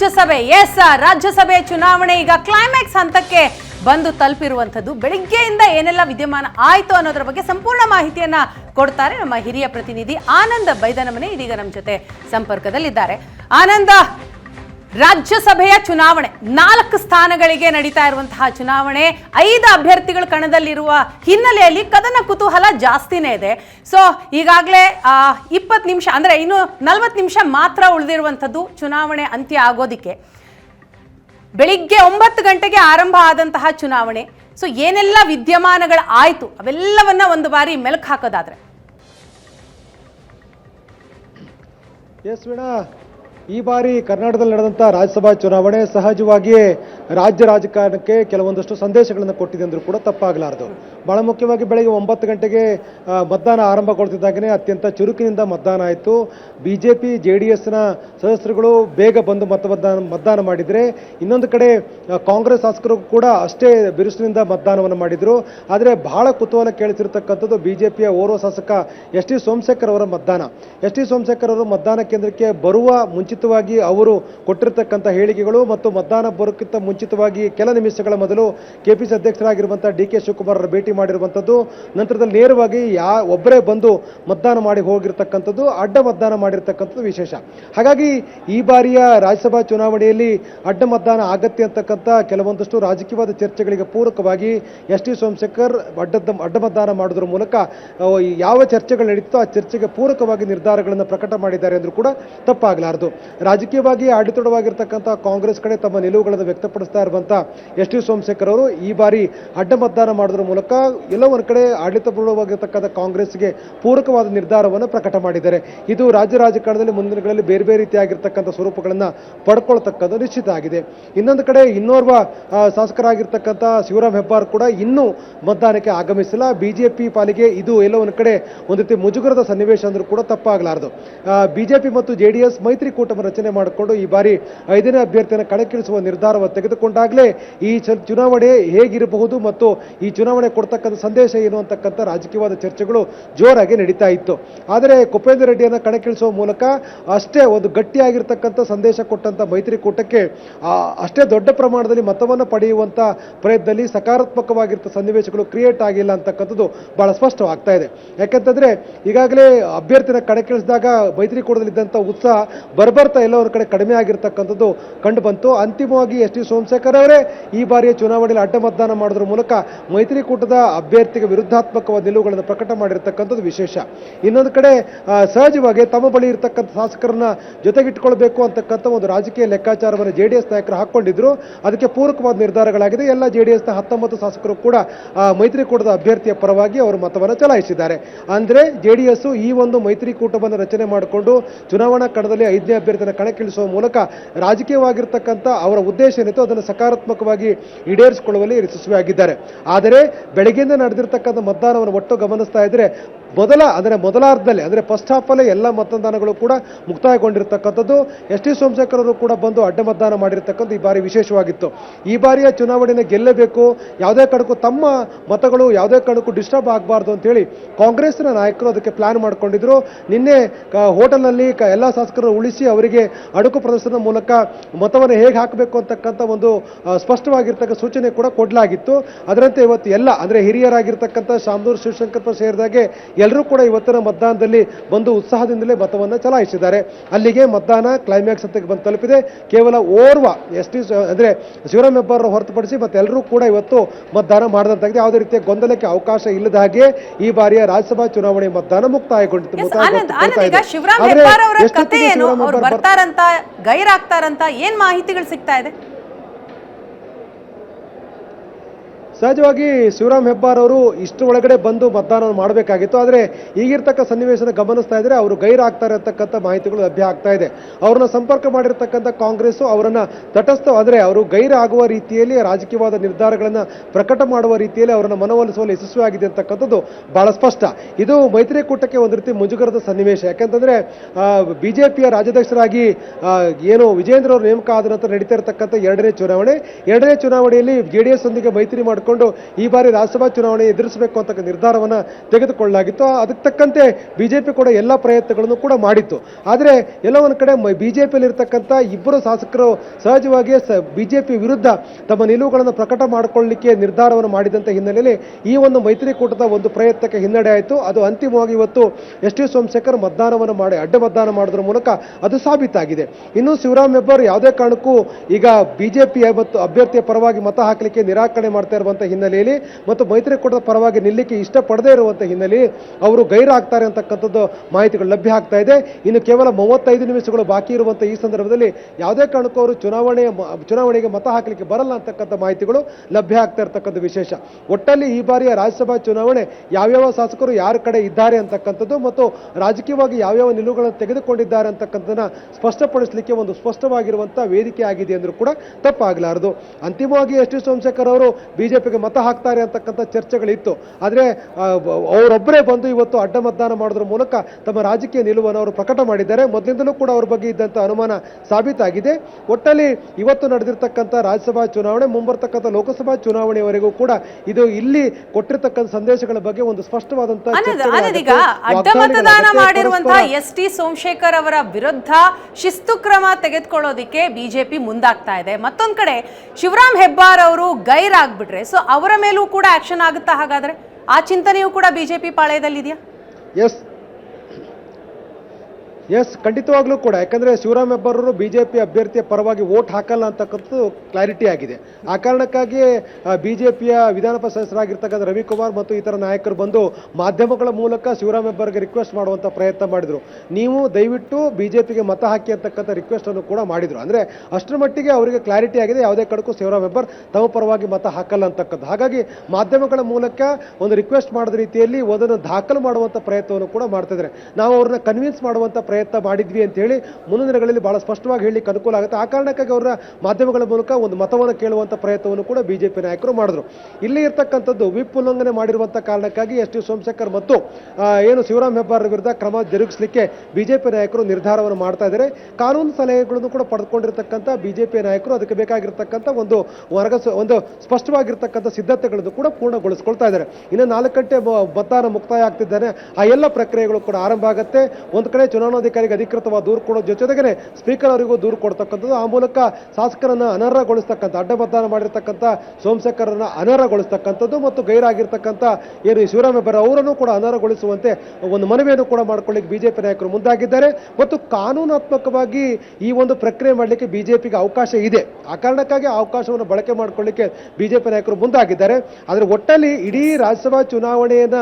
ರಾಜ್ಯಸಭೆ, ಎಸ್ ರಾಜ್ಯಸಭೆ ಚುನಾವಣೆ ಈಗ ಕ್ಲೈಮ್ಯಾಕ್ಸ್ ಹಂತಕ್ಕೆ ಬಂದು ತಲುಪಿರುವಂಥದ್ದು. ಬೆಳಿಗ್ಗೆಯಿಂದ ಏನೆಲ್ಲ ವಿದ್ಯಮಾನ ಆಯಿತು ಅನ್ನೋದ್ರ ಬಗ್ಗೆ ಸಂಪೂರ್ಣ ಮಾಹಿತಿಯನ್ನ ಕೊಡ್ತಾರೆ ನಮ್ಮ ಹಿರಿಯ ಪ್ರತಿನಿಧಿ ಆನಂದ ಬೈದನಮನೆ. ಇದೀಗ ನಮ್ಮ ಜೊತೆ ಸಂಪರ್ಕದಲ್ಲಿದ್ದಾರೆ. ಆನಂದ ರಾಜ್ಯಸಭೆಯ ಚುನಾವಣೆ. ನಾಲ್ಕು ಸ್ಥಾನಗಳಿಗೆ ನಡೀತಾ ಇರುವಂತಹ ಚುನಾವಣೆ. ಐದು ಅಭ್ಯರ್ಥಿಗಳು ಕಣದಲ್ಲಿರುವ ಹಿನ್ನೆಲೆಯಲ್ಲಿ ಕದನ ಕುತೂಹಲ ಜಾಸ್ತಿನೇ ಇದೆ. ಸೊ ಈಗಾಗಲೇ ಇಪ್ಪತ್ತು ನಿಮಿಷ, ಅಂದರೆ ಇನ್ನು ನಲವತ್ತು ನಿಮಿಷ ಮಾತ್ರ ಉಳಿದಿರುವಂಥದ್ದು ಚುನಾವಣೆ ಅಂತ್ಯ ಆಗೋದಿಕ್ಕೆ. ಬೆಳಿಗ್ಗೆ ಒಂಬತ್ತು ಗಂಟೆಗೆ ಆರಂಭ ಆದಂತಹ ಚುನಾವಣೆ. ಸೊ ಏನೆಲ್ಲ ವಿದ್ಯಮಾನಗಳು ಆಯಿತು, ಅವೆಲ್ಲವನ್ನ ಒಂದು ಬಾರಿ ಮೆಲುಕು ಹಾಕೋದಾದ್ರೆ. ಈ ಬಾರಿ ಕರ್ನಾಟಕದಲ್ಲಿ ನಡೆದಂಥ ರಾಜ್ಯಸಭಾ ಚುನಾವಣೆ ಸಹಜವಾಗಿಯೇ ರಾಜ್ಯ ರಾಜಕಾರಣಕ್ಕೆ ಕೆಲವೊಂದಷ್ಟು ಸಂದೇಶಗಳನ್ನು ಕೊಟ್ಟಿದೆ ಅಂದರೂ ಕೂಡ ತಪ್ಪಾಗಲಾರದು. ಬಹಳ ಮುಖ್ಯವಾಗಿ ಬೆಳಗ್ಗೆ ಒಂಬತ್ತು ಗಂಟೆಗೆ ಮತದಾನ ಆರಂಭಗೊಳ್ತಿದ್ದಾಗಲೇ ಅತ್ಯಂತ ಚುರುಕಿನಿಂದ ಮತದಾನ ಆಯಿತು. B J P J D ಎಸ್ನ ಸದಸ್ಯರುಗಳು ಬೇಗ ಬಂದು ಮತದಾನ ಮತದಾನ ಮಾಡಿದರೆ ಇನ್ನೊಂದು ಕಡೆ ಕಾಂಗ್ರೆಸ್ ಶಾಸಕರು ಕೂಡ ಅಷ್ಟೇ ಬಿರುಸಿನಿಂದ ಮತದಾನವನ್ನು ಮಾಡಿದರು. ಆದರೆ ಬಹಳ ಕುತೂಹಲ ಕೇಳಿಸಿರ್ತಕ್ಕಂಥದ್ದು ಬಿ ಜೆ ಪಿಯ ಓರ್ವ ಶಾಸಕ ಎಸ್ ಟಿ ಸೋಮಶೇಖರ್ ಅವರ ಮತದಾನ. ಎಸ್ ಟಿ ಸೋಮಶೇಖರ್ ಅವರು ಮತದಾನ ಕೇಂದ್ರಕ್ಕೆ ಬರುವ ಮುಂಚಿತವಾಗಿ ಅವರು ಕೊಟ್ಟಿರತಕ್ಕಂಥ ಹೇಳಿಕೆಗಳು ಮತ್ತು ಮತದಾನ ಬರೋಕ್ಕಿಂತ ಮುಂಚಿತವಾಗಿ ಕೆಲ ನಿಮಿಷಗಳ ಮೊದಲು ಕೆಪಿಸಿ ಅಧ್ಯಕ್ಷರಾಗಿರುವಂಥ ಡಿ ಕೆ ಶಿವಕುಮಾರ್ ಭೇಟಿ ಮಾಡಿರುವಂಥದ್ದು, ನಂತರದಲ್ಲಿ ನೇರವಾಗಿ ಯಾ ಒಬ್ಬರೇ ಬಂದು ಮತದಾನ ಮಾಡಿ ಹೋಗಿರ್ತಕ್ಕಂಥದ್ದು, ಅಡ್ಡ ಮತದಾನ ಮಾಡಿರ್ತಕ್ಕಂಥದ್ದು ವಿಶೇಷ. ಹಾಗಾಗಿ ಈ ಬಾರಿಯ ರಾಜ್ಯಸಭಾ ಚುನಾವಣೆಯಲ್ಲಿ ಅಡ್ಡ ಮತದಾನ ಆಗತ್ಯ ಅಂತಕ್ಕಂಥ ಕೆಲವೊಂದಷ್ಟು ರಾಜಕೀಯವಾದ ಚರ್ಚೆಗಳಿಗೆ ಪೂರಕವಾಗಿ ಎಸ್ ಟಿ ಸೋಮಶೇಖರ್ ಅಡ್ಡದ ಅಡ್ಡ ಮತದಾನ ಮಾಡೋದ್ರ ಮೂಲಕ ಯಾವ ಚರ್ಚೆಗಳು ನಡೀತೋ ಆ ಚರ್ಚೆಗೆ ಪೂರಕವಾಗಿ ನಿರ್ಧಾರಗಳನ್ನು ಪ್ರಕಟ ಮಾಡಿದ್ದಾರೆ ಅಂದರೂ ಕೂಡ ತಪ್ಪಾಗಲಾರದು. ರಾಜಕೀಯವಾಗಿ ಆಡಳಿತವಾಗಿರ್ತಕ್ಕಂಥ ಕಾಂಗ್ರೆಸ್ ಕಡೆ ತಮ್ಮ ನಿಲುವುಗಳನ್ನು ವ್ಯಕ್ತಪಡಿಸ್ತಾ ಇರುವಂಥ ಎಸ್ ಟಿ ಸೋಮಶೇಖರ್ ಅವರು ಈ ಬಾರಿ ಅಡ್ಡ ಮತದಾನ ಮಾಡೋದ್ರ ಮೂಲಕ ಎಲ್ಲೋ ಒಂದು ಕಡೆ ಆಡಳಿತಪೂರ್ವವಾಗಿರ್ತಕ್ಕಂಥ ಕಾಂಗ್ರೆಸ್ಗೆ ಪೂರಕವಾದ ನಿರ್ಧಾರವನ್ನು ಪ್ರಕಟ ಮಾಡಿದ್ದಾರೆ. ಇದು ರಾಜ್ಯ ರಾಜಕಾರಣದಲ್ಲಿ ಮುಂದಿನ ದಿನಗಳಲ್ಲಿ ಬೇರೆ ಬೇರೆ ರೀತಿಯಾಗಿರ್ತಕ್ಕಂಥ ಸ್ವರೂಪಗಳನ್ನು ಪಡ್ಕೊಳ್ತಕ್ಕಂಥ ನಿಶ್ಚಿತ ಆಗಿದೆ. ಇನ್ನೊಂದು ಕಡೆ ಇನ್ನೋರ್ವ ಶಾಸಕರಾಗಿರ್ತಕ್ಕಂಥ ಶಿವರಾಮ್ ಹೆಬ್ಬಾರ್ ಕೂಡ ಇನ್ನೂ ಮತದಾನಕ್ಕೆ ಆಗಮಿಸಿಲ್ಲ. ಬಿಜೆಪಿ ಪಾಲಿಗೆ ಇದು ಎಲ್ಲೋ ಒಂದು ಕಡೆ ಒಂದು ರೀತಿ ಮುಜುಗರದ ಸನ್ನಿವೇಶ ಅಂದ್ರೂ ಕೂಡ ತಪ್ಪಾಗಲಾರದು. ಬಿಜೆಪಿ ಮತ್ತು ಜೆಡಿಎಸ್ ಮೈತ್ರಿಕೂಟವನ್ನು ರಚನೆ ಮಾಡಿಕೊಂಡು ಈ ಬಾರಿ ಐದನೇ ಅಭ್ಯರ್ಥಿಯನ್ನು ಕಣಕ್ಕಿಳಿಸುವ ನಿರ್ಧಾರವನ್ನು ತೆಗೆದುಕೊಂಡಾಗಲೇ ಈ ಚುನಾವಣೆ ಹೇಗಿರಬಹುದು ಮತ್ತು ಈ ಚುನಾವಣೆ ಕೊಡ್ತಕ್ಕಂಥ ಸಂದೇಶ ಏನು ಅಂತಕ್ಕಂಥ ರಾಜಕೀಯವಾದ ಚರ್ಚೆಗಳು ಜೋರಾಗಿ ನಡೀತಾ ಇತ್ತು. ಆದರೆ ಕುಪೇಂದ್ರ ರೆಡ್ಡಿಯನ್ನು ಕಣಕ್ಕಿಳಿಸುವ ಮೂಲಕ ಅಷ್ಟೇ ಒಂದು ಗಟ್ಟಿಯಾಗಿರ್ತಕ್ಕಂಥ ಸಂದೇಶ ಕೊಟ್ಟಂಥ ಮೈತ್ರಿಕೂಟಕ್ಕೆ ಅಷ್ಟೇ ದೊಡ್ಡ ಪ್ರಮಾಣದಲ್ಲಿ ಮತವನ್ನು ಪಡೆಯುವಂಥ ಪ್ರಯತ್ನದಲ್ಲಿ ಸಕಾರಾತ್ಮಕವಾಗಿರ್ತ ಸನ್ನಿವೇಶಗಳು ಕ್ರಿಯೇಟ್ ಆಗಿಲ್ಲ ಅಂತಕ್ಕಂಥದ್ದು ಬಹಳ ಸ್ಪಷ್ಟವಾಗ್ತಾ ಇದೆ. ಯಾಕಂತಂದ್ರೆ ಈಗಾಗಲೇ ಅಭ್ಯರ್ಥಿನ ಕಣಕ್ಕಿಳಿಸಿದಾಗ ಮೈತ್ರಿಕೂಟದಲ್ಲಿದ್ದಂಥ ಉತ್ಸಾಹ ಬರ್ಬರ್ತಾ ಎಲ್ಲವರ ಕಡೆ ಕಡಿಮೆ ಆಗಿರ್ತಕ್ಕಂಥದ್ದು ಕಂಡು ಬಂತು. ಅಂತಿಮವಾಗಿ ಎಸ್ ಟಿ ಸೋಮಶೇಖರ್ ಅವರೇ, ಈ ಬಾರಿಯ ಚುನಾವಣೆಯಲ್ಲಿ ಅಡ್ಡ ಮತದಾನ ಮಾಡೋದ್ರ ಮೂಲಕ ಮೈತ್ರಿಕೂಟದ ಅಭ್ಯರ್ಥಿಗೆ ವಿರುದ್ಧಾತ್ಮಕವಾದ ನಿಲುವುಗಳನ್ನು ಪ್ರಕಟ ಮಾಡಿರ್ತಕ್ಕಂಥದ್ದು ವಿಶೇಷ. ಇನ್ನೊಂದು ಕಡೆ ಸಹಜವಾಗಿ ತಮ್ಮ ಬಳಿ ಇರತಕ್ಕಂಥ ಶಾಸಕರನ್ನ ಜೊತೆಗಿಟ್ಕೊಳ್ಬೇಕು ಅಂತಕ್ಕಂಥ ಒಂದು ರಾಜಕೀಯ ಲೆಕ್ಕಾಚಾರವನ್ನು ಜೆ ಡಿ ಎಸ್ ನಾಯಕರು ಹಾಕೊಂಡಿದ್ರು ಅದಕ್ಕೆ ಪೂರಕವಾದ ನಿರ್ಧಾರಗಳಾಗಿದೆ. ಎಲ್ಲ ಜೆ ಡಿ ಎಸ್ನ ಹತ್ತೊಂಬತ್ತು ಶಾಸಕರು ಕೂಡ ಮೈತ್ರಿಕೂಟದ ಅಭ್ಯರ್ಥಿಯ ಪರವಾಗಿ ಅವರು ಮತವನ್ನು ಚಲಾಯಿಸಿದ್ದಾರೆ. ಅಂದ್ರೆ ಜೆ ಡಿ ಎಸ್ ಈ ಒಂದು ಮೈತ್ರಿಕೂಟವನ್ನು ರಚನೆ ಮಾಡಿಕೊಂಡು ಚುನಾವಣಾ ಕಣದಲ್ಲಿ ಐದನೇ ಅಭ್ಯರ್ಥಿಯನ್ನು ಕಣಕ್ಕಿಳಿಸುವ ಮೂಲಕ ರಾಜಕೀಯವಾಗಿರ್ತಕ್ಕಂಥ ಅವರ ಉದ್ದೇಶ ಏನಿತ್ತು ಅದನ್ನು ಸಕಾರಾತ್ಮಕವಾಗಿ ಈಡೇರಿಸಿಕೊಳ್ಳುವಲ್ಲಿ ಯಶಸ್ವಿಯಾಗಿದ್ದಾರೆ. ಆದರೆ ಬೆಳಗ್ಗೆಯಿಂದ ನಡೆದಿರ್ತಕ್ಕಂಥ ಮತದಾನವನ್ನು ಒಟ್ಟು ಗಮನಿಸ್ತಾ ಇದ್ರೆ ಮೊದಲ, ಅಂದರೆ ಮೊದಲಾರ್ಧದಲ್ಲಿ, ಅಂದರೆ ಫಸ್ಟ್ ಹಾಫಲ್ಲೇ ಎಲ್ಲ ಮತದಾನಗಳು ಕೂಡ ಮುಕ್ತಾಯಗೊಂಡಿರ್ತಕ್ಕಂಥದ್ದು. ಎಸ್ ಟಿ ಸೋಮಶೇಖರ್ ಅವರು ಕೂಡ ಬಂದು ಅಡ್ಡ ಮತದಾನ ಮಾಡಿರ್ತಕ್ಕಂಥ ಈ ಬಾರಿ ವಿಶೇಷವಾಗಿತ್ತು. ಈ ಬಾರಿಯ ಚುನಾವಣೆಯನ್ನು ಗೆಲ್ಲಬೇಕು, ಯಾವುದೇ ಕಾರಣಕ್ಕೂ ತಮ್ಮ ಮತಗಳು ಯಾವುದೇ ಕಾರಣಕ್ಕೂ ಡಿಸ್ಟರ್ಬ್ ಆಗಬಾರ್ದು ಅಂತೇಳಿ ಕಾಂಗ್ರೆಸ್ನ ನಾಯಕರು ಅದಕ್ಕೆ ಪ್ಲಾನ್ ಮಾಡಿಕೊಂಡಿದ್ರು. ನಿನ್ನೆ ಹೋಟೆಲ್ನಲ್ಲಿ ಎಲ್ಲ ಶಾಸಕರು ಉಳಿಸಿ ಅವರಿಗೆ ಅಡುಕು ಪ್ರದರ್ಶನದ ಮೂಲಕ ಮತವನ್ನು ಹೇಗೆ ಹಾಕಬೇಕು ಅಂತಕ್ಕಂಥ ಒಂದು ಸ್ಪಷ್ಟವಾಗಿರ್ತಕ್ಕ ಸೂಚನೆ ಕೂಡ ಕೊಡಲಾಗಿತ್ತು. ಅದರಂತೆ ಇವತ್ತು ಎಲ್ಲ, ಅಂದರೆ ಹಿರಿಯರಾಗಿರ್ತಕ್ಕಂಥ ಶಾಮನೂರು ಶಿವಶಂಕರ್ ಸೇರಿದಾಗೆ ಎಲ್ಲರೂ ಕೂಡ ಇವತ್ತಿನ ಮತದಾನದಲ್ಲಿ ಬಂದು ಉತ್ಸಾಹದಿಂದಲೇ ಮತವನ್ನು ಚಲಾಯಿಸಿದ್ದಾರೆ. ಅಲ್ಲಿಗೆ ಮತದಾನ ಕ್ಲೈಮ್ಯಾಕ್ಸ್ ಹಂತಕ್ಕೆ ಬಂದು ತಲುಪಿದೆ. ಕೇವಲ ಓರ್ವ ಎಸ್ ಟಿ ಅಂದರೆ ಶಿವರಾಮ್ ಹೆಬ್ಬಾರ್ ಹೊರತುಪಡಿಸಿ ಮತ್ತೆಲ್ಲರೂ ಕೂಡ ಇವತ್ತು ಮತದಾನ ಮಾಡಿದಂತಾಗಿದೆ. ಯಾವುದೇ ರೀತಿಯ ಗೊಂದಲಕ್ಕೆ ಅವಕಾಶ ಇಲ್ಲದ ಹಾಗೆ ಈ ಬಾರಿಯ ರಾಜ್ಯಸಭಾ ಚುನಾವಣೆ ಮತದಾನ ಮುಕ್ತಾಯಗೊಂಡಿತು ಗೈರಾಗ್ತಾರಂತ ಏನ್ ಮಾಹಿತಿಗಳು ಸಿಗ್ತಾ ಇದೆ? ಸಹಜವಾಗಿ ಶಿವರಾಮ್ ಹೆಬ್ಬಾರ್ ಅವರು ಇಷ್ಟು ಒಳಗಡೆ ಬಂದು ಮತದಾನ ಮಾಡಬೇಕಾಗಿತ್ತು. ಆದರೆ ಈಗಿರ್ತಕ್ಕ ಸನ್ನಿವೇಶನ ಗಮನಿಸ್ತಾ ಇದ್ರೆ ಅವರು ಗೈರಾಗ್ತಾರೆ ಅಂತಕ್ಕಂಥ ಮಾಹಿತಿಗಳು ಲಭ್ಯ ಆಗ್ತಾ ಇದೆ. ಅವರನ್ನ ಸಂಪರ್ಕ ಮಾಡಿರ್ತಕ್ಕಂಥ ಕಾಂಗ್ರೆಸ್ ಅವರನ್ನ ತಟಸ್ಥ, ಆದರೆ ಅವರು ಗೈರಾಗುವ ರೀತಿಯಲ್ಲಿ ರಾಜಕೀಯವಾದ ನಿರ್ಧಾರಗಳನ್ನು ಪ್ರಕಟ ಮಾಡುವ ರೀತಿಯಲ್ಲಿ ಅವರನ್ನ ಮನವೊಲಿಸುವಲ್ಲಿ ಯಶಸ್ವಿಯಾಗಿದೆ ಅಂತಕ್ಕಂಥದ್ದು ಬಹಳ ಸ್ಪಷ್ಟ. ಇದು ಮೈತ್ರಿಕೂಟಕ್ಕೆ ಒಂದು ರೀತಿ ಮುಜುಗರದ ಸನ್ನಿವೇಶ. ಯಾಕಂತಂದ್ರೆ ಬಿಜೆಪಿಯ ರಾಜ್ಯಾಧ್ಯಕ್ಷರಾಗಿ ಏನು ವಿಜೇಂದ್ರ ಅವರು ನೇಮಕ ಆದ ನಂತರ ನಡೀತಾ ಇರತಕ್ಕಂಥ ಎರಡನೇ ಚುನಾವಣೆ. ಎರಡನೇ ಚುನಾವಣೆಯಲ್ಲಿ ಜೆಡಿಎಸ್ ಒಂದಿಗೆ ಮೈತ್ರಿ ಮಾಡಿಕೊಂಡು ಮಾಡಿಕೊಂಡು ಈ ಬಾರಿ ರಾಜ್ಯಸಭಾ ಚುನಾವಣೆ ಎದುರಿಸಬೇಕು ಅಂತ ನಿರ್ಧಾರವನ್ನ ತೆಗೆದುಕೊಳ್ಳಲಾಗಿತ್ತು. ಅದಕ್ಕೆ ತಕ್ಕಂತೆ ಬಿಜೆಪಿ ಕೂಡ ಎಲ್ಲ ಪ್ರಯತ್ನಗಳನ್ನು ಕೂಡ ಮಾಡಿತ್ತು. ಆದರೆ ಎಲ್ಲ ಒಂದು ಕಡೆ ಬಿಜೆಪಿಯಲ್ಲಿ ಇರ್ತಕ್ಕಂಥ ಇಬ್ಬರು ಶಾಸಕರು ಸಹಜವಾಗಿಯೇ ಬಿಜೆಪಿ ವಿರುದ್ಧ ತಮ್ಮ ನಿಲುವುಗಳನ್ನು ಪ್ರಕಟ ಮಾಡಿಕೊಳ್ಳಲಿಕ್ಕೆ ನಿರ್ಧಾರವನ್ನು ಮಾಡಿದಂಥ ಹಿನ್ನೆಲೆಯಲ್ಲಿ ಈ ಒಂದು ಮೈತ್ರಿಕೂಟದ ಒಂದು ಪ್ರಯತ್ನಕ್ಕೆ ಹಿನ್ನಡೆ ಆಯಿತು. ಅದು ಅಂತಿಮವಾಗಿ ಇವತ್ತು ಎಸ್ ಟಿ ಸೋಮಶೇಖರ್ ಮತದಾನವನ್ನು ಮಾಡಿ, ಅಡ್ಡ ಮತದಾನ ಮಾಡೋದ್ರ ಮೂಲಕ ಅದು ಸಾಬೀತಾಗಿದೆ. ಇನ್ನು ಶಿವರಾಮ್ ಹೆಬ್ಬಾರ್ ಯಾವುದೇ ಕಾರಣಕ್ಕೂ ಈಗ ಬಿಜೆಪಿ ಮತ್ತು ಅಭ್ಯರ್ಥಿಯ ಪರವಾಗಿ ಮತ ಹಾಕಲಿಕ್ಕೆ ನಿರಾಕರಣೆ ಮಾಡ್ತಾ ಇರುವಂತಹ ಹಿನ್ನೆಲೆಯಲ್ಲಿ ಮತ್ತು ಮೈತ್ರಿಕೂಟದ ಪರವಾಗಿ ನಿಲ್ಲಕ್ಕೆ ಇಷ್ಟಪಡದೇ ಇರುವಂಥ ಹಿನ್ನೆಲೆಯಲ್ಲಿ ಅವರು ಗೈರಾಗ್ತಾರೆ ಅಂತಕ್ಕಂಥದ್ದು ಮಾಹಿತಿಗಳು ಲಭ್ಯ ಆಗ್ತಾ ಇದೆ. ಇನ್ನು ಕೇವಲ ಮೂವತ್ತೈದು ನಿಮಿಷಗಳು ಬಾಕಿ ಇರುವಂಥ ಈ ಸಂದರ್ಭದಲ್ಲಿ ಯಾವುದೇ ಕಾರಣಕ್ಕೂ ಅವರು ಚುನಾವಣೆಯ ಚುನಾವಣೆಗೆ ಮತ ಹಾಕಲಿಕ್ಕೆ ಬರಲ್ಲ ಅಂತಕ್ಕಂಥ ಮಾಹಿತಿಗಳು ಲಭ್ಯ ಆಗ್ತಾ ಇರತಕ್ಕಂಥ ವಿಶೇಷ. ಒಟ್ಟಲ್ಲಿ ಈ ಬಾರಿಯ ರಾಜ್ಯಸಭಾ ಚುನಾವಣೆ ಯಾವ್ಯಾವ ಶಾಸಕರು ಯಾರ ಕಡೆ ಇದ್ದಾರೆ ಅಂತಕ್ಕಂಥದ್ದು ಮತ್ತು ರಾಜಕೀಯವಾಗಿ ಯಾವ್ಯಾವ ನಿಲುವುಗಳನ್ನು ತೆಗೆದುಕೊಂಡಿದ್ದಾರೆ ಅಂತಕ್ಕಂಥದ್ದನ್ನ ಸ್ಪಷ್ಟಪಡಿಸಲಿಕ್ಕೆ ಒಂದು ಸ್ಪಷ್ಟವಾಗಿರುವಂಥ ವೇದಿಕೆ ಆಗಿದೆ ಅಂದರೂ ಕೂಡ ತಪ್ಪಾಗಲಾರದು. ಅಂತಿಮವಾಗಿ ಎಸ್ ಟಿ ಸೋಮಶೇಖರ್ ಅವರು ಬಿಜೆಪಿಗೆ ಮತ ಹಾಕ್ತಾರೆ ಅಂತಕ್ಕಂಥ ಚರ್ಚೆಗಳಿತ್ತು. ಆದರೆ ಅವರೊಬ್ಬರೇ ಬಂದು ಇವತ್ತು ಅಡ್ಡ ಮತದಾನ ಮಾಡೋದ್ರ ಮೂಲಕ ತಮ್ಮ ರಾಜಕೀಯ ನಿಲುವನ್ನು ಅವರು ಪ್ರಕಟ ಮಾಡಿದ್ದಾರೆ. ಮೊದಲಿಂದಲೂ ಕೂಡ ಅವ್ರ ಬಗ್ಗೆ ಇದ್ದಂಥ ಅನುಮಾನ ಸಾಬೀತಾಗಿದೆ. ಒಟ್ಟಲ್ಲಿ ಇವತ್ತು ನಡೆದಿರ್ತಕ್ಕಂಥ ರಾಜ್ಯಸಭಾ ಚುನಾವಣೆ ಮುಂಬರ್ತಕ್ಕಂಥ ಲೋಕಸಭಾ ಚುನಾವಣೆಯವರೆಗೂ ಕೂಡ ಇದು ಇಲ್ಲಿ ಕೊಟ್ಟಿರ್ತಕ್ಕಂಥ ಸಂದೇಶಗಳ ಬಗ್ಗೆ ಒಂದು ಮತದಾನ ಮಾಡಿರುವಂತಹ ಎಸ್ ಟಿ ಸೋಮಶೇಖರ್ ಅವರ ವಿರುದ್ಧ ಶಿಸ್ತು ಕ್ರಮ ತೆಗೆದುಕೊಳ್ಳೋದಿಕ್ಕೆ ಬಿಜೆಪಿ ಮುಂದಾಗ್ತಾ ಇದೆ. ಮತ್ತೊಂದ್ ಕಡೆ ಶಿವರಾಮ್ ಹೆಬ್ಬಾರ್ ಅವರು ಗೈರಾಗ್ಬಿಟ್ರೆ ಸೊ ಅವರ ಮೇಲೂ ಕೂಡ ಆಕ್ಷನ್ ಆಗುತ್ತಾ? ಹಾಗಾದ್ರೆ ಆ ಚಿಂತನೆಯೂ ಕೂಡ ಬಿಜೆಪಿ ಪಾಳೆಯದಲ್ಲಿದೆಯಾ? ಎಸ್ ಎಸ್ ಖಂಡಿತವಾಗ್ಲೂ ಕೂಡ. ಯಾಕಂದ್ರೆ ಶಿವರಾಮ್ ಹೆಬ್ಬಾರರು ಬಿಜೆಪಿ ಅಭ್ಯರ್ಥಿಯ ಪರವಾಗಿ ವೋಟ್ ಹಾಕಲ್ಲ ಅಂತಕ್ಕಂಥದ್ದು ಕ್ಲಾರಿಟಿ ಆಗಿದೆ. ಆ ಕಾರಣಕ್ಕಾಗಿ ಬಿಜೆಪಿಯ ವಿಧಾನ ಪರಿಷತ್ ಸದಸ್ಯರಾಗಿರ್ತಕ್ಕಂಥ ರವಿಕುಮಾರ್ ಮತ್ತು ಇತರ ನಾಯಕರು ಬಂದು ಮಾಧ್ಯಮಗಳ ಮೂಲಕ ಶಿವರಾಮ್ ಹೆಬ್ಬಾರ್ಗೆ ರಿಕ್ವೆಸ್ಟ್ ಮಾಡುವಂತ ಪ್ರಯತ್ನ ಮಾಡಿದ್ರು. ನೀವು ದಯವಿಟ್ಟು ಬಿಜೆಪಿಗೆ ಮತ ಹಾಕಿ ಅಂತಕ್ಕಂಥ ರಿಕ್ವೆಸ್ಟ್ ಅನ್ನು ಕೂಡ ಮಾಡಿದ್ರು. ಅಂದ್ರೆ ಅಷ್ಟರ ಮಟ್ಟಿಗೆ ಅವರಿಗೆ ಕ್ಲಾರಿಟಿ ಆಗಿದೆ. ಯಾವುದೇ ಕಡೆಗೂ ಶಿವರಾಮ್ ಹೆಬ್ಬಾರ್ ತಮ್ಮ ಪರವಾಗಿ ಮತ ಹಾಕಲ್ಲ ಅಂತಕ್ಕಂಥ ಹಾಗಾಗಿ ಮಾಧ್ಯಮಗಳ ಮೂಲಕ ಒಂದು ರಿಕ್ವೆಸ್ಟ್ ಮಾಡಿದ ರೀತಿಯಲ್ಲಿ ಒಂದನ್ನು ದಾಖಲು ಮಾಡುವಂತ ಪ್ರಯತ್ನವನ್ನು ಕೂಡ ಮಾಡ್ತಾ ಇದ್ದಾರೆ. ನಾವು ಅವ್ರನ್ನ ಕನ್ವಿನ್ಸ್ ಮಾಡುವಂತ ಪ್ರಯತ್ನ ಮಾಡಿದ್ವಿ ಅಂತ ಹೇಳಿ ಮುಂದಿನ ದಿನಗಳಲ್ಲಿ ಬಹಳ ಸ್ಪಷ್ಟವಾಗಿ ಹೇಳಲಿಕ್ಕೆ ಅನುಕೂಲ ಆಗುತ್ತೆ. ಆ ಕಾರಣಕ್ಕಾಗಿ ಅವರ ಮಾಧ್ಯಮಗಳ ಮೂಲಕ ಒಂದು ಮತವನ್ನು ಕೇಳುವಂತ ಪ್ರಯತ್ನವನ್ನು ಕೂಡ ಬಿಜೆಪಿ ನಾಯಕರು ಮಾಡಿದ್ರು. ಇಲ್ಲಿ ಇರ್ತಕ್ಕಂಥದ್ದು ವಿಪ್ ಉಲ್ಲಂಘನೆ ಮಾಡಿರುವಂಥ ಕಾರಣಕ್ಕಾಗಿ ಎಸ್ ಟಿ ಸೋಮಶೇಖರ್ ಮತ್ತು ಏನು ಶಿವರಾಮ್ ಹೆಬ್ಬಾರ್ ವಿರುದ್ಧ ಕ್ರಮ ಜರುಗಿಸಲಿಕ್ಕೆ ಬಿಜೆಪಿ ನಾಯಕರು ನಿರ್ಧಾರವನ್ನು ಮಾಡ್ತಾ ಇದ್ದಾರೆ. ಕಾನೂನು ಸಲಹೆಗಳನ್ನು ಕೂಡ ಪಡೆದುಕೊಂಡಿರ್ತಕ್ಕಂಥ ಬಿಜೆಪಿ ನಾಯಕರು ಅದಕ್ಕೆ ಬೇಕಾಗಿರ್ತಕ್ಕಂಥ ಒಂದು ವರ್ಗ ಒಂದು ಸ್ಪಷ್ಟವಾಗಿರ್ತಕ್ಕಂಥ ಸಿದ್ಧತೆಗಳನ್ನು ಕೂಡ ಪೂರ್ಣಗೊಳಿಸ್ಕೊಳ್ತಾ ಇದ್ದಾರೆ. ಇನ್ನು ನಾಲ್ಕು ಗಂಟೆ ಮತದಾನ ಮುಕ್ತಾಯ ಆಗ್ತಿದ್ದಾನೆ. ಆ ಎಲ್ಲ ಪ್ರಕ್ರಿಯೆಗಳು ಕೂಡ ಆರಂಭ ಆಗುತ್ತೆ. ಒಂದು ಕಡೆ ಚುನಾವಣಾಧಿಕಾರಿಗೆ ಅಧಿಕೃತವಾದ ದೂರು ಕೊಡೋ ಜೊತೆಗೆ ಸ್ಪೀಕರ್ ಅವರಿಗೂ ದೂರು ಕೊಡ್ತಕ್ಕಂಥದ್ದು. ಆ ಮೂಲಕ ಶಾಸಕರನ್ನ ಅನರ್ಹಗೊಳಿಸ್ತಕ್ಕಂಥ, ಅಡ್ಡ ಮತದಾನ ಮಾಡಿರ್ತಕ್ಕಂಥ ಸೋಮಶೇಖರನ್ನ ಅನರ್ಹಗೊಳಿಸ್ತಕ್ಕಂಥದ್ದು ಮತ್ತು ಗೈರಾಗಿರ್ತಕ್ಕಂಥ ಏನು ಶಿವರಾಮ ಹೆಬ್ಬಾರ್ ಅವರನ್ನು ಕೂಡ ಅನರ್ಹಗೊಳಿಸುವಂತೆ ಒಂದು ಮನವಿಯನ್ನು ಕೂಡ ಮಾಡಿಕೊಳ್ಳಿಕ್ಕೆ ಬಿಜೆಪಿ ನಾಯಕರು ಮುಂದಾಗಿದ್ದಾರೆ. ಮತ್ತು ಕಾನೂನಾತ್ಮಕವಾಗಿ ಈ ಒಂದು ಪ್ರಕ್ರಿಯೆ ಮಾಡಲಿಕ್ಕೆ ಬಿಜೆಪಿಗೆ ಅವಕಾಶ ಇದೆ. ಆ ಕಾರಣಕ್ಕಾಗಿ ಆ ಅವಕಾಶವನ್ನು ಬಳಕೆ ಮಾಡಿಕೊಳ್ಳಿಕ್ಕೆ ಬಿಜೆಪಿ ನಾಯಕರು ಮುಂದಾಗಿದ್ದಾರೆ. ಆದರೆ ಒಟ್ಟಲ್ಲಿ ಇಡೀ ರಾಜ್ಯಸಭಾ ಚುನಾವಣೆಯನ್ನ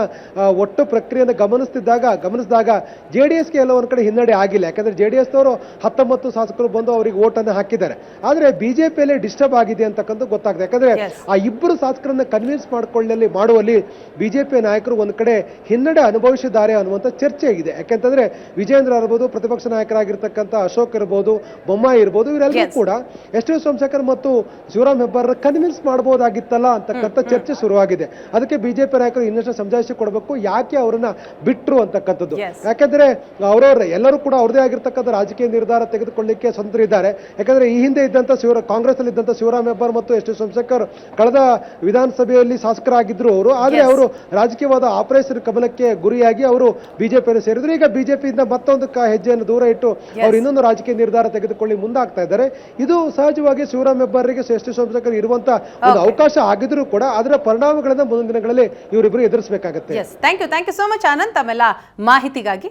ಒಟ್ಟು ಪ್ರಕ್ರಿಯೆಯನ್ನು ಗಮನಿಸ್ತಿದ್ದಾಗ, ಗಮನಿಸಿದಾಗ ಜೆ ಡಿ ಎಸ್ಗೆ ಎಲ್ಲ ಒಂದು ಕಡೆ ಆಗಿಲ್ಲ. ಯಾಕಂದ್ರೆ ಜೆ ಡಿ ಎಸ್ನವರು ಹತ್ತೊಂಬತ್ತು ಶಾಸಕರು ಬಂದು ಅವರಿಗೆ ಓಟನ್ನು ಹಾಕಿದ್ದಾರೆ. ಆದರೆ ಬಿಜೆಪಿಯಲ್ಲಿ ಡಿಸ್ಟರ್ಬ್ ಆಗಿದೆ ಅಂತಕ್ಕಂಥ ಗೊತ್ತಾಗಿದೆ ಯಾಕಂದ್ರೆ ಆ ಇಬ್ಬರು ಶಾಸಕರನ್ನ ಕನ್ವಿನ್ಸ್ ಮಾಡ್ಕೊಳ್ಳಲಿ ಮಾಡುವಲ್ಲಿ ಬಿಜೆಪಿ ನಾಯಕರು ಒಂದು ಕಡೆ ಹಿನ್ನಡೆ ಅನುಭವಿಸಿದ್ದಾರೆ ಅನ್ನುವಂಥ ಚರ್ಚೆ ಆಗಿದೆ ಯಾಕಂತಂದ್ರೆ ವಿಜೇಂದ್ರ ಇರ್ಬೋದು ಪ್ರತಿಪಕ್ಷ ನಾಯಕರಾಗಿರ್ತಕ್ಕಂಥ ಅಶೋಕ್ ಇರ್ಬೋದು ಬೊಮ್ಮಾಯಿ ಇರ್ಬೋದು ಇವರೆಲ್ಲರೂ ಕೂಡ ಎಸ್ ಟಿ ಸೋಮಶೇಖರ್ ಮತ್ತು ಶಿವರಾಮ್ ಹೆಬ್ಬಾರ್ ಕನ್ವಿನ್ಸ್ ಮಾಡಬಹುದಾಗಿತ್ತಲ್ಲ ಅಂತಕ್ಕಂಥ ಚರ್ಚೆ ಶುರುವಾಗಿದೆ. ಅದಕ್ಕೆ ಬಿಜೆಪಿ ನಾಯಕರು ಇನ್ನಷ್ಟು ಸಮಜಾಯಿಸಿ ಕೊಡಬೇಕು ಯಾಕೆ ಅವರನ್ನ ಬಿಟ್ರು ಅಂತಕ್ಕಂಥದ್ದು. ಯಾಕಂದ್ರೆ ಅವರವ್ರ ಎಲ್ಲರೂ ಕೂಡ ಅವ್ರದೇ ಆಗಿರ್ತಕ್ಕಂಥ ರಾಜಕೀಯ ನಿರ್ಧಾರ ತೆಗೆದುಕೊಳ್ಳಿಕ್ಕೆ ಸ್ವತಂತ್ರ ಇದ್ದಾರೆ ಯಾಕಂದ್ರೆ ಈ ಹಿಂದೆ ಇದ್ದಂಥ ಶಿವರ ಕಾಂಗ್ರೆಸ್ ಅಲ್ಲಿ ಇದ್ದಂಥ ಶಿವರಾಮ್ ಹೆಬ್ಬಾರ್ ಮತ್ತು ಎಸ್ ಟಿ ಸೋಮಶೇಖರ್ ಕಳೆದ ವಿಧಾನಸಭೆಯಲ್ಲಿ ಶಾಸಕರಾಗಿದ್ರು ಅವರು. ಆದರೆ ಅವರು ರಾಜಕೀಯವಾದ ಆಪರೇಷನ್ ಕಮಲಕ್ಕೆ ಗುರಿಯಾಗಿ ಅವರು ಬಿಜೆಪಿಯನ್ನು ಸೇರಿದ್ರು. ಈಗ ಬಿಜೆಪಿಯಿಂದ ಮತ್ತೊಂದು ಕ- ಹೆಜ್ಜೆಯನ್ನು ದೂರ ಇಟ್ಟು ಅವರು ಇನ್ನೊಂದು ರಾಜಕೀಯ ನಿರ್ಧಾರ ತೆಗೆದುಕೊಳ್ಳಿ ಮುಂದಾಗ್ತಾ ಇದ್ದಾರೆ. ಇದು ಸಹಜವಾಗಿ ಶಿವರಾಮ್ ಹೆಬ್ಬಾರಿಗೆ ಎಸ್ ಟಿ ಸೋಮಶೇಖರ್ ಇರುವಂತ ಒಂದು ಅವಕಾಶ ಆಗಿದ್ರು ಕೂಡ ಅದರ ಪರಿಣಾಮಗಳನ್ನು ಮುಂದಿನ ದಿನಗಳಲ್ಲಿ ಇವರಿಬ್ಬರು ಎದುರಿಸಬೇಕಾಗುತ್ತೆ. Thank you thank you so much Anand ತಮ್ಮೆಲ್ಲ ಮಾಹಿತಿಗಾಗಿ